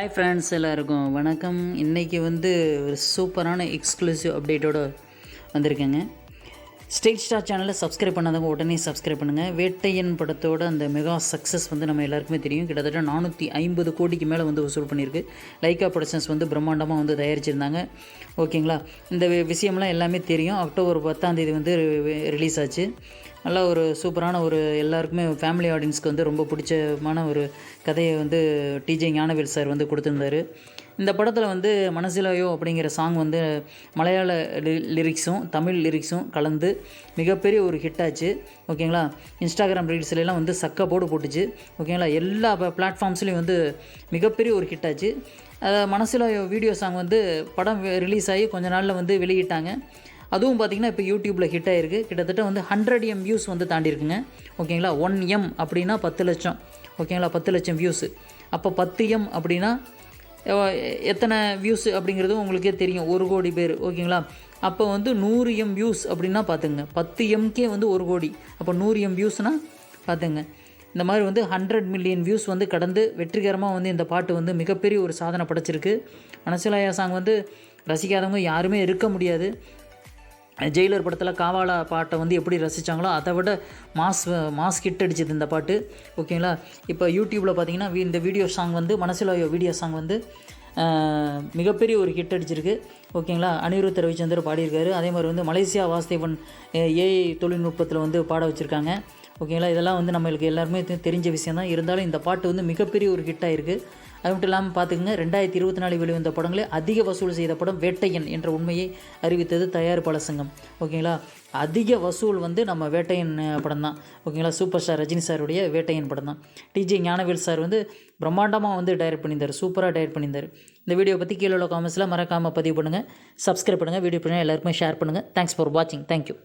Hi friends எல்லாருக்கும் வணக்கம். இன்றைக்கி வந்து ஒரு சூப்பரான எக்ஸ்க்ளூசிவ் அப்டேட்டோட வந்திருக்கேங்க. ஸ்டேட் ஸ்டார் சேனலை சப்ஸ்கிரைப் பண்ணாதவங்க உடனே சப்ஸ்கிரைப் பண்ணுங்கள் வேட்டையன் படத்தோட அந்த மெகா சக்ஸஸ் வந்து நம்ம எல்லாருக்குமே தெரியும். கிட்டத்தட்ட நானூற்றி ஐம்பது கோடிக்கு மேலே வந்து வசூல் பண்ணியிருக்கு. லைக்கா ப்ரொடக்ஷன்ஸ் வந்து பிரம்மாண்டமாக வந்து தயாரிச்சிருந்தாங்க. ஓகேங்களா இந்த வி- விஷயம்லாம் எல்லாமே தெரியும். அக்டோபர் பத்தாம் தேதி வந்து ரிலீஸ் ஆச்சு. நல்ல ஒரு சூப்பரான ஒரு எல்லாருக்குமே ஃபேமிலி ஆடியன்ஸ்க்கு வந்து ரொம்ப பிடிச்சமான ஒரு கதையை வந்து டிஜே ஞானவேல் சார் வந்து கொடுத்துருந்தாரு. இந்த படத்தில் வந்து மனசிலாயோ அப்படிங்கிற சாங் வந்து மலையாள லிரிக்ஸும் தமிழ் லிரிக்ஸும் கலந்து மிகப்பெரிய ஒரு ஹிட் ஆச்சு. ஓகேங்களா? இன்ஸ்டாகிராம் ரீல்ஸ்லாம் வந்து சக்க போடு போட்டுச்சு. ஓகேங்களா? எல்லா பிளாட்ஃபார்ம்ஸ்லேயும் வந்து மிகப்பெரிய ஒரு ஹிட் ஆச்சு. மனசிலாயோ வீடியோ சாங் வந்து படம் ரிலீஸ் ஆகி கொஞ்ச நாளில் வந்து வெளியிட்டாங்க. அதுவும் பார்த்தீங்கன்னா இப்போ யூடியூப்பில் ஹிட் ஆயிருக்கு. கிட்டத்தட்ட வந்து ஹண்ட்ரட் எம் வியூஸ் வந்து தாண்டியிருக்குங்க. ஓகேங்களா? ஒன் எம் அப்படின்னா பத்து லட்சம். ஓகேங்களா? பத்து லட்சம் வியூஸு அப்போ பத்து எம் அப்படின்னா எத்தனை வியூஸ் அப்படிங்கிறது உங்களுக்கே தெரியும். ஒரு கோடி பேர். ஓகேங்களா? அப்போ வந்து நூறு எம் வியூஸ் அப்படின்னா பார்த்துங்க. பத்து எம்கே வந்து ஒரு கோடி. அப்போ நூறு எம் வியூஸ்னால் பார்த்துங்க. இந்த மாதிரி வந்து ஹண்ட்ரட் மில்லியன் வியூஸ் வந்து கடந்து வெற்றிகரமாக வந்து இந்த பாட்டு வந்து மிகப்பெரிய ஒரு சாதனை படைச்சிருக்கு. மனசிலாயா சாங் வந்து ரசிக்காதவங்க யாருமே இருக்க முடியாது. ஜெயிலர் படத்தில் காவாலா பாட்டை வந்து எப்படி ரசித்தாங்களோ அதை விட மாஸ் மாஸ் ஹிட் அடிச்சது இந்த பாட்டு. ஓகேங்களா? இப்போ யூடியூப்பில் பார்த்தீங்கன்னா இந்த வீடியோ சாங் வந்து மனசிலாயோ வீடியோ சாங் வந்து மிகப்பெரிய ஒரு ஹிட் அடிச்சிருக்கு. ஓகேங்களா? அனிருத் ரவிச்சந்தர் பாடியிருக்காரு. அதே மாதிரி வந்து மலேசியா வாசுதேவன் ஏஐ தொழில்நுட்பத்தில் வந்து பாட வச்சுருக்காங்க. ஓகேங்களா? இதெல்லாம் வந்து நம்மளுக்கு எல்லாருமே தெரிஞ்ச விஷயம் தான் இருந்தாலும் இந்த பாட்டு வந்து மிகப்பெரிய ஒரு ஹிட் இருக்குது அது மட்டும் இல்லாமல் பார்த்துக்குங்க ரெண்டாயிரத்தி இருபத்தி நாலு வெளிவந்த படங்களே அதிக வசூல் செய்த படம் வேட்டையன் என்ற உண்மையை அறிவித்தது தயாரிப்பாளர் சங்கம். ஓகேங்களா? அதிக வசூல் வந்து நம்ம வேட்டையன் படம் தான் ஓகேங்களா? சூப்பர் ஸ்டார் ரஜினி சாருடைய வேட்டையன் படம் தான் டிஜே ஞானவேல் சார் வந்து பிரம்மாண்டமாக வந்து டைரக்ட் பண்ணியிருந்தார். சூப்பராக டைரக்ட் பண்ணியிருந்தார். இந்த வீடியோ பற்றி கீழே உள்ள காமெண்ட்ஸில் மறக்காமல் பதிவு பண்ணுங்கள் சப்ஸ்கிரைப் பண்ணுங்கள் வீடியோ பண்ணுங்கள் எல்லாருக்குமே ஷேர் பண்ணுங்கள் தேங்க்ஸ் ஃபார் வாட்சிங் தேங்க்யூ